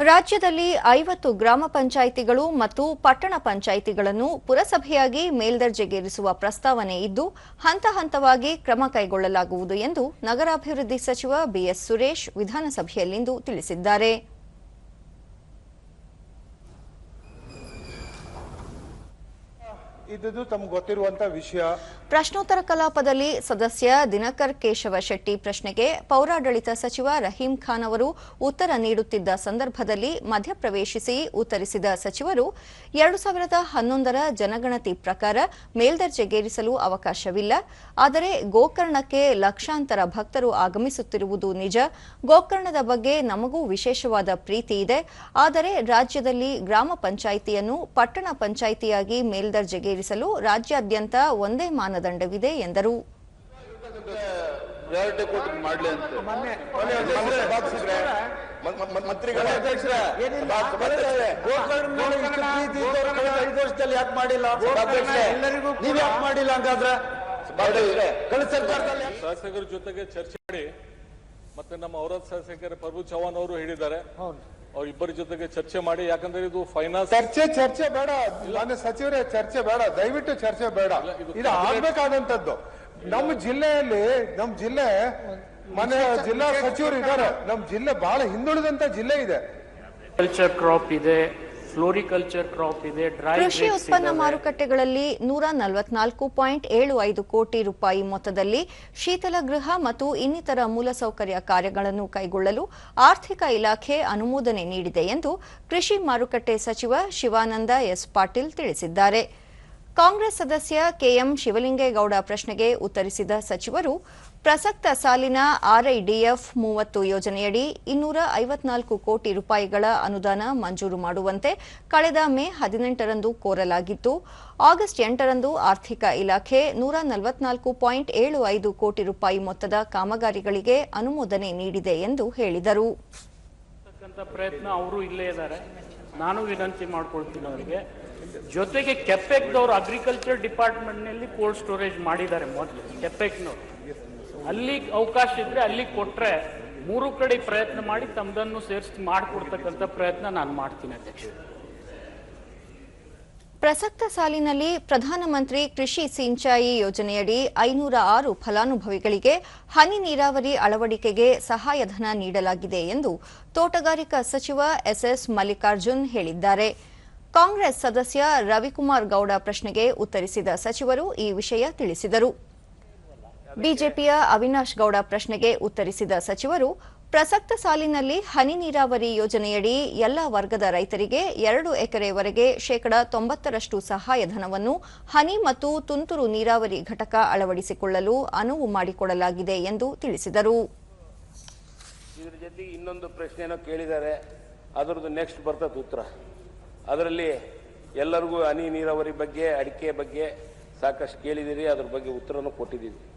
ರಾಜ್ಯದಲ್ಲಿ ಐವತ್ತು ಗ್ರಾಮ ಪಂಚಾಯಿತಿಗಳು ಮತ್ತು ಪಟ್ಟಣ ಪಂಚಾಯಿತಿಗಳನ್ನು ಪುರಸಭೆಯಾಗಿ ಮೇಲ್ದರ್ಜೆಗೇರಿಸುವ ಪ್ರಸ್ತಾವನೆ ಇದ್ದು, ಹಂತ ಹಂತವಾಗಿ ಕ್ರಮ ಕೈಗೊಳ್ಳಲಾಗುವುದು ಎಂದು ನಗರಾಭಿವೃದ್ಧಿ ಸಚಿವ ಬಿಎಸ್ ಸುರೇಶ್ ವಿಧಾನಸಭೆಯಲ್ಲಿಂದು ತಿಳಿಸಿದ್ದಾರೆ. ವಿಷಯ. ಪ್ರಶ್ನೋತ್ತರ ಕಲಾಪದಲ್ಲಿ ಸದಸ್ಯ ದಿನಕರ್ ಕೇಶವ ಶೆಟ್ಟಿ ಪ್ರಶ್ನೆಗೆ ಪೌರಾಡಳಿತ ಸಚಿವ ರಹೀಂ ಖಾನ್ ಅವರು ಉತ್ತರ ನೀಡುತ್ತಿದ್ದ ಸಂದರ್ಭದಲ್ಲಿ ಮಧ್ಯಪ್ರವೇಶಿಸಿ ಉತ್ತರಿಸಿದ ಸಚಿವರು, ಎರಡು ಸಾವಿರದ ಹನ್ನೊಂದರ ಜನಗಣತಿ ಪ್ರಕಾರ ಮೇಲ್ದರ್ಜೆಗೇರಿಸಲು ಅವಕಾಶವಿಲ್ಲ. ಆದರೆ ಗೋಕರ್ಣಕ್ಕೆ ಲಕ್ಷಾಂತರ ಭಕ್ತರು ಆಗಮಿಸುತ್ತಿರುವುದು ನಿಜ. ಗೋಕರ್ಣದ ಬಗ್ಗೆ ನಮಗೂ ವಿಶೇಷವಾದ ಪ್ರೀತಿ ಇದೆ. ಆದರೆ ರಾಜ್ಯದಲ್ಲಿ ಗ್ರಾಮ ಪಂಚಾಯಿತಿಯನ್ನು ಪಟ್ಟಣ ಪಂಚಾಯಿತಿಯಾಗಿ ಮೇಲ್ದರ್ಜೆಗೇರಿಸಲು ರಾಜ್ಯಾದ್ಯಂತ ಒಂದೇ ಮಾನದಂಡವಿದೆ ಎಂದರು. ಶಾಸಕರ ಜೊತೆಗೆ ಚರ್ಚೆ ಮಾಡಿ ಮತ್ತೆ ನಮ್ಮ ಅವರ ಶಾಸಕರ ಪ್ರಭು ಚೌಹಾಣ್ ಅವರು ಹೇಳಿದ್ದಾರೆ. ಅವ್ರ ಇಬ್ಬರ ಜೊತೆಗೆ ಚರ್ಚೆ ಮಾಡಿ ಯಾಕಂದ್ರೆ ಇದು ಫೈನಾನ್ಸ್ ಚರ್ಚೆ ಚರ್ಚೆ ಬೇಡ. ಮಾನ್ಯ ಸಚಿವರೇ ಚರ್ಚೆ ಬೇಡ. ದಯವಿಟ್ಟು ಚರ್ಚೆ ಬೇಡ. ಇದು ಇದು ಆಗ್ಬೇಕಾದಂತದ್ದು ನಮ್ಮ ಜಿಲ್ಲೆಯಲ್ಲಿ ನಮ್ಮ ಜಿಲ್ಲೆ ಮನೆ ಜಿಲ್ಲಾ ಸಚಿವರು ಇದ್ದಾರೆ. ನಮ್ಮ ಜಿಲ್ಲೆ ಬಹಳ ಹಿಂದುಳಿದಂತ ಜಿಲ್ಲೆ ಇದೆ. ಕಲ್ಚರ್ ಕ್ರಾಪ್ ಇದೆ. ಫ್ಲೋರಿಕಲ್ಚರ್ ಕ್ರಾಪ್ ಇದೆ ಡ್ರೈ ಕೃಷಿ ಉತ್ಪನ್ನ ಮಾರುಕಟ್ಟೆಗಳಲ್ಲಿ ನೂರ ನಲವತ್ನಾಲ್ಕು ಪಾಯಿಂಟ್ ಏಳು ಐದು ಕೋಟಿ ರೂಪಾಯಿ ಮೊತ್ತದಲ್ಲಿ ಶೀತಲ ಗೃಹ ಮತ್ತು ಇನ್ನಿತರ ಮೂಲಸೌಕರ್ಯ ಕಾರ್ಯಗಳನ್ನು ಕೈಗೊಳ್ಳಲು ಆರ್ಥಿಕ ಇಲಾಖೆ ಅನುಮೋದನೆ ನೀಡಿದೆ ಎಂದು ಕೃಷಿ ಮಾರುಕಟ್ಟೆ ಸಚಿವ ಶಿವಾನಂದ ಎಸ್ ಪಾಟೀಲ್ ತಿಳಿಸಿದ್ದಾರೆ. ಕಾಂಗ್ರೆಸ್ ಸದಸ್ಯ ಕೆಎಂ ಶಿವಲಿಂಗೇಗೌಡ ಪ್ರಶ್ನೆಗೆ ಉತ್ತರಿಸಿದ ಸಚಿವರು ಪ್ರಸಕ್ತ ಸಾಲಿನ ಆರ್ಐಡಿಎಫ್ ಮೂವತ್ತು ಯೋಜನೆಯಡಿ ಇನ್ನೂರ ಐವತ್ನಾಲ್ಕು ಕೋಟಿ ರೂಪಾಯಿಗಳ ಅನುದಾನ ಮಂಜೂರು ಮಾಡುವಂತೆ ಕಳೆದ ಮೇ ಹದಿನೆಂಟರಂದು ಕೋರಲಾಗಿತ್ತು. ಆಗಸ್ಟ್ ಎಂಟರಂದು ಆರ್ಥಿಕ ಇಲಾಖೆ ನೂರ ನಲವತ್ನಾಲ್ಕು ಪಾಯಿಂಟ್ ಏಳು ಐದು ಕೋಟಿ ರೂಪಾಯಿ ಮೊತ್ತದ ಕಾಮಗಾರಿಗಳಿಗೆ ಅನುಮೋದನೆ ನೀಡಿದೆ ಎಂದು ಹೇಳಿದರು. ಪ್ರಯತ್ನ ಅವರು ಇಲ್ಲೇ ಇದ್ದಾರೆ. ನಾನು ವಿನಂತಿ ಮಾಡ್ಕೊಳ್ತೀನಿ ಅವರಿಗೆ, ಜೊತೆಗೆ ಕೆಪೆಕ್ದವ್ರು ಅಗ್ರಿಕಲ್ಚರ್ ಡಿಪಾರ್ಟ್ಮೆಂಟ್ನಲ್ಲಿ ಕೋಲ್ಡ್ ಸ್ಟೋರೇಜ್ ಮಾಡಿದ್ದಾರೆ ಮೊದಲು, ಕೆಪೆಕ್ನವ್ರು. ಅಲ್ಲಿ ಅವಕಾಶ ಇದ್ರೆ ಅಲ್ಲಿ ಕೊಟ್ರೆ ಮೂರು ಕಡೆ ಪ್ರಯತ್ನ ಮಾಡಿ ತಮ್ಮದನ್ನು ಸೇರಿಸಿ ಮಾಡಿಕೊಡ್ತಕ್ಕಂಥ ಪ್ರಯತ್ನ ನಾನು ಮಾಡ್ತೀನಿ ಅಧ್ಯಕ್ಷ. ಪ್ರಸಕ್ತ ಸಾಲಿನಲ್ಲಿ ಪ್ರಧಾನಮಂತ್ರಿ ಕೃಷಿ ಸಿಂಚಾಯಿ ಯೋಜನೆಯಡಿ ಐನೂರ ಆರು ಫಲಾನುಭವಿಗಳಿಗೆ ಹನಿ ನೀರಾವರಿ ಅಳವಡಿಕೆಗೆ ಸಹಾಯಧನ ನೀಡಲಾಗಿದೆ ಎಂದು ತೋಟಗಾರಿಕಾ ಸಚಿವ ಎಸ್ಎಸ್ ಮಲ್ಲಿಕಾರ್ಜುನ್ ಹೇಳಿದ್ದಾರೆ. ಕಾಂಗ್ರೆಸ್ ಸದಸ್ಯ ರವಿಕುಮಾರ್ ಗೌಡ ಪ್ರಶ್ನೆಗೆ ಉತ್ತರಿಸಿದ ಸಚಿವರು ಈ ವಿಷಯ ತಿಳಿಸಿದರು. ಬಿಜೆಪಿಯ ಅವಿನಾಶ್ ಗೌಡ ಪ್ರಶ್ನೆಗೆ ಉತ್ತರಿಸಿದ ಸಚಿವರು, ಪ್ರಸಕ್ತ ಸಾಲಿನಲ್ಲಿ ಹನಿ ನೀರಾವರಿ ಯೋಜನೆಯಡಿ ಎಲ್ಲ ವರ್ಗದ ರೈತರಿಗೆ ಎರಡು ಎಕರೆವರೆಗೆ ಶೇಕಡ ತೊಂಬತ್ತರಷ್ಟು ಸಹಾಯಧನವನ್ನು ಹನಿ ಮತ್ತು ತುಂತುರು ನೀರಾವರಿ ಘಟಕ ಅಳವಡಿಸಿಕೊಳ್ಳಲು ಅನುವು ಮಾಡಿಕೊಡಲಾಗಿದೆ ಎಂದು ತಿಳಿಸಿದರು. ಇದರ ಜೊತೆಗೆ ಇನ್ನೊಂದು ಪ್ರಶ್ನೆಯನ್ನು ಕೇಳಿದ್ದಾರೆ. ಅದರದ್ದು ನೆಕ್ಸ್ಟ್ ಬರ್ತದೆ ಉತ್ತರ. ಅದರಲ್ಲಿ ಎಲ್ಲರಿಗೂ ಹನಿ ನೀರಾವರಿ ಬಗ್ಗೆ, ಅಡಿಕೆ ಬಗ್ಗೆ ಸಾಕಷ್ಟು ಕೇಳಿದ್ದೀರಿ. ಅದ್ರ ಬಗ್ಗೆ ಉತ್ತರನೂ ಕೊಟ್ಟಿದ್ದೀವಿ.